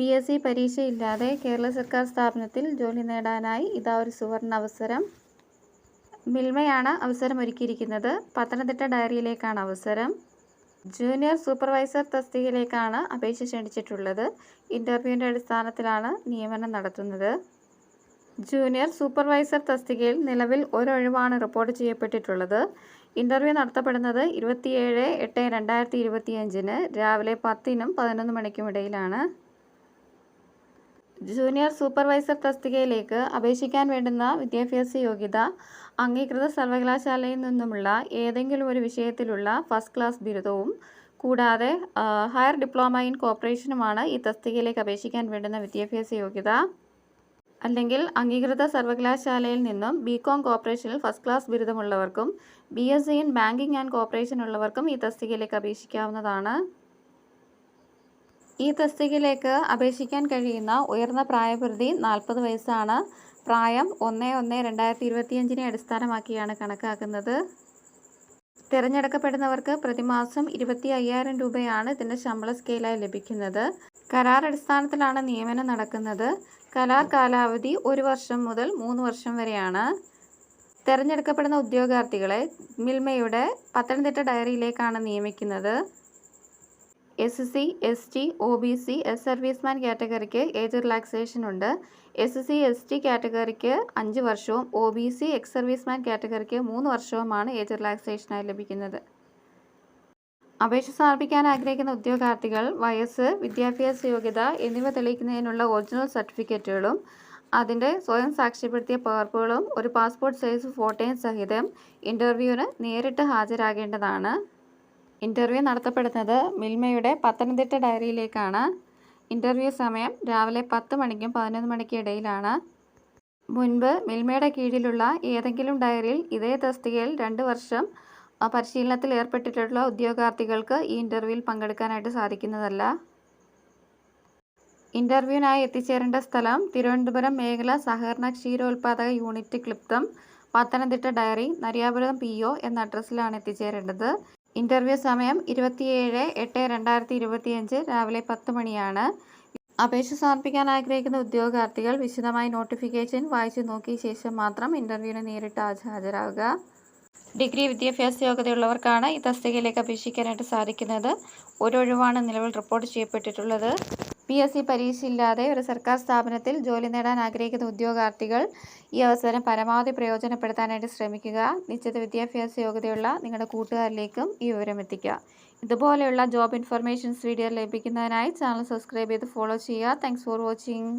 P S C പരീക്ഷയില്ലാതെ കേരള സർക്കാർ സ്ഥാപനത്തിൽ ജോലി നേടാനായി ഇതാ ഒരു സുവർണ അവസരം. മിൽമയാണ് അവസരം ഒരുക്കിയിരിക്കുന്നത് പത്തനംതിട്ട ഡയറിയിലേക്കാണ് അവസരം. ജൂനിയർ സൂപ്പർവൈസർ തസ്തികയിലേക്കാണ് അപേക്ഷ ക്ഷണിച്ചിട്ടുള്ളത്. ഇന്റർവ്യൂവിന്റെ അടിസ്ഥാനത്തിലാണ് നിയമനം നടത്തുന്നത്. ജൂനിയർ സൂപ്പർവൈസർ തസ്തികയിൽ നിലവിൽ ഒരൊഴിവാണ് റിപ്പോർട്ട് ചെയ്യപ്പെട്ടിട്ടുള്ളത്. ഇന്റർവ്യൂ നടത്തപ്പെടുന്നത് ഇരുപത്തിയേഴ് എട്ട് രണ്ടായിരത്തി ഇരുപത്തിയഞ്ചിന് രാവിലെ പത്തിനും പതിനൊന്ന് മണിക്കും ഇടയിലാണ് ജൂനിയർ സൂപ്പർവൈസർ തസ്തികയിലേക്ക് അപേക്ഷിക്കാൻ വേണ്ടുന്ന വിദ്യാഭ്യാസ യോഗ്യത അംഗീകൃത സർവകലാശാലയിൽ നിന്നുമുള്ള ഏതെങ്കിലും ഒരു വിഷയത്തിലുള്ള ഫസ്റ്റ് ക്ലാസ് ബിരുദവും കൂടാതെ ഹയർ ഡിപ്ലോമ ഇൻ കോപ്പറേഷനുമാണ് ഈ തസ്തികയിലേക്ക് അപേക്ഷിക്കാൻ വേണ്ടുന്ന വിദ്യാഭ്യാസ യോഗ്യത. അല്ലെങ്കിൽ അംഗീകൃത സർവകലാശാലയിൽ നിന്നും ബി കോം കോപ്പറേഷനിൽ first class ബിരുദമുള്ളവർക്കും B S C in banking and cooperation ഉള്ളവർക്കും ഈ തസ്തികയിലേക്ക് അപേക്ഷിക്കാവുന്നതാണ്. ഈ തസ്തികയിലേക്ക് അപേക്ഷിക്കാൻ കഴിയുന്ന ഉയർന്ന പ്രായപരിധി നാൽപ്പത് വയസ്സാണ്. പ്രായം ഒന്ന് ഒന്ന് രണ്ടായിരത്തി ഇരുപത്തിയഞ്ചിനെ അടിസ്ഥാനമാക്കിയാണ് കണക്കാക്കുന്നത്. തിരഞ്ഞെടുക്കപ്പെടുന്നവർക്ക് പ്രതിമാസം ഇരുപത്തി അയ്യായിരം രൂപയാണ് ഇതിന്റെ ശമ്പള സ്കെയിലായി ലഭിക്കുന്നത്. കരാർ അടിസ്ഥാനത്തിലാണ് നിയമനം നടക്കുന്നത്. കരാർ കാലാവധി ഒരു വർഷം മുതൽ മൂന്ന് വർഷം വരെയാണ്. തിരഞ്ഞെടുക്കപ്പെടുന്ന ഉദ്യോഗാർത്ഥികളെ മിൽമയുടെ പത്തനംതിട്ട ഡയറിയിലേക്കാണ് നിയമിക്കുന്നത്. S C S T O B C ex serviceman കാറ്റഗറിക്ക് age relaxation ഉണ്ട്. എസ് സി എസ് ടി കാറ്റഗറിക്ക് അഞ്ച് വർഷവും O B C ex serviceman കാറ്റഗറിക്ക് മൂന്ന് വർഷവുമാണ് ഏജ് റിലാക്സേഷനായി ലഭിക്കുന്നത്. അപേക്ഷ സമർപ്പിക്കാൻ ആഗ്രഹിക്കുന്ന ഉദ്യോഗാർത്ഥികൾ വയസ്സ് വിദ്യാഭ്യാസ യോഗ്യത എന്നിവ തെളിയിക്കുന്നതിനുള്ള ഒറിജിനൽ സർട്ടിഫിക്കറ്റുകളും അതിന്റെ സ്വയം സാക്ഷ്യപ്പെടുത്തിയ പകർപ്പുകളും ഒരു പാസ്പോർട്ട് സൈസ് ഫോട്ടോയും സഹിതം ഇന്റർവ്യൂവിന് നേരിട്ട് ഹാജരാകേണ്ടതാണ്. ഇന്റർവ്യൂ നടത്തപ്പെടുന്നത് മിൽമയുടെ പത്തനംതിട്ട ഡയറിയിലേക്കാണ്. ഇന്റർവ്യൂ സമയം രാവിലെ പത്ത് മണിക്കും പതിനൊന്ന് മണിക്കും ഇടയിലാണ്. മുൻപ് മിൽമയുടെ കീഴിലുള്ള ഏതെങ്കിലും ഡയറിയിൽ ഇതേ തസ്തികയിൽ രണ്ട് വർഷം പരിശീലനത്തിൽ ഏർപ്പെട്ടിട്ടുള്ള ഉദ്യോഗാർത്ഥികൾക്ക് ഈ ഇന്റർവ്യൂവിൽ പങ്കെടുക്കാനായിട്ട് സാധിക്കുന്നതല്ല. ഇന്റർവ്യൂവിനായി എത്തിച്ചേരേണ്ട സ്ഥലം തിരുവനന്തപുരം മേഖല സഹകരണ ക്ഷീരോത്പാദക unit ക്ലിപ്തം Pathanamthitta dairy Nariyapuram P O എന്ന അഡ്രസ്സിലാണ് എത്തിച്ചേരേണ്ടത്. ഇന്റർവ്യൂ സമയം ഇരുപത്തിയേഴ് എട്ട് രണ്ടായിരത്തി ഇരുപത്തിയഞ്ച് രാവിലെ പത്ത് മണിയാണ്. അപേക്ഷ സമർപ്പിക്കാൻ ആഗ്രഹിക്കുന്ന ഉദ്യോഗാർത്ഥികൾ വിശദമായി നോട്ടിഫിക്കേഷൻ വായിച്ചു നോക്കിയ ശേഷം മാത്രം ഇന്റർവ്യൂവിന് നേരിട്ട് ഹാജ- ഹാജരാകുക ഡിഗ്രി വിദ്യാഭ്യാസ യോഗ്യതയുള്ളവർക്കാണ് ഈ തസ്തികയിലേക്ക് അപേക്ഷിക്കാനായിട്ട് സാധിക്കുന്നത്. ഒരൊഴിവാണ് നിലവിൽ റിപ്പോർട്ട് ചെയ്യപ്പെട്ടിട്ടുള്ളത്. പി എസ് സി പരീക്ഷയില്ലാതെ ഒരു സർക്കാർ സ്ഥാപനത്തിൽ ജോലി നേടാൻ ആഗ്രഹിക്കുന്ന ഉദ്യോഗാർത്ഥികൾ ഈ അവസരം പരമാവധി പ്രയോജനപ്പെടുത്താനായിട്ട് ശ്രമിക്കുക. നിശ്ചിത വിദ്യാഭ്യാസ യോഗ്യതയുള്ള നിങ്ങളുടെ കൂട്ടുകാരിലേക്കും ഈ വിവരം എത്തിക്കുക. ഇതുപോലെയുള്ള ജോബ് ഇൻഫർമേഷൻസ് വീഡിയോ ലഭിക്കുന്നതിനായി ചാനൽ സബ്സ്ക്രൈബ് ചെയ്ത് ഫോളോ ചെയ്യുക. Thanks for watching